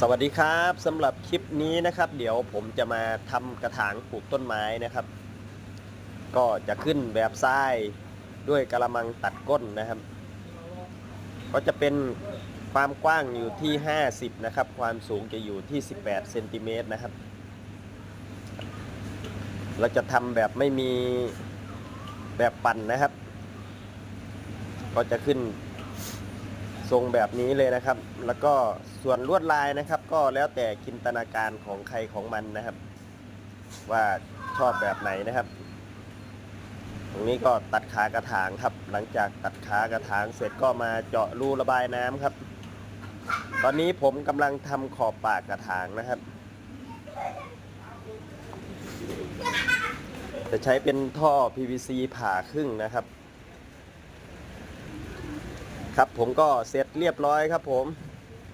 สวัสดีครับสำหรับคลิปนี้นะครับ เดี๋ยวผมจะมาทำกระถางปลูกต้นไม้นะครับ ก็จะขึ้นแบบทรายด้วยกระมังตัดก้นนะครับ ก็จะเป็นความกว้างอยู่ที่ 50 นะครับ ความสูงจะอยู่ที่ 18เซนติเมตรนะครับ เราจะทำแบบไม่มีแบบปั่นนะครับ ก็จะขึ้น ทรงแบบนี้เลยนะครับ แล้วก็ส่วนลวดลายนะครับ ก็แล้วแต่จินตนาการของใครของมันนะครับ ว่าชอบแบบไหนนะครับ ตรงนี้ก็ตัดขากระถางครับ หลังจากตัดขากระถางเสร็จก็มาเจาะรูระบายน้ำครับ ตอนนี้ผมกำลังทำขอบปากกระถางนะครับ จะใช้เป็นท่อ PVC ผ่าครึ่งนะครับ ครับผมก็เสร็จเรียบร้อยครับผม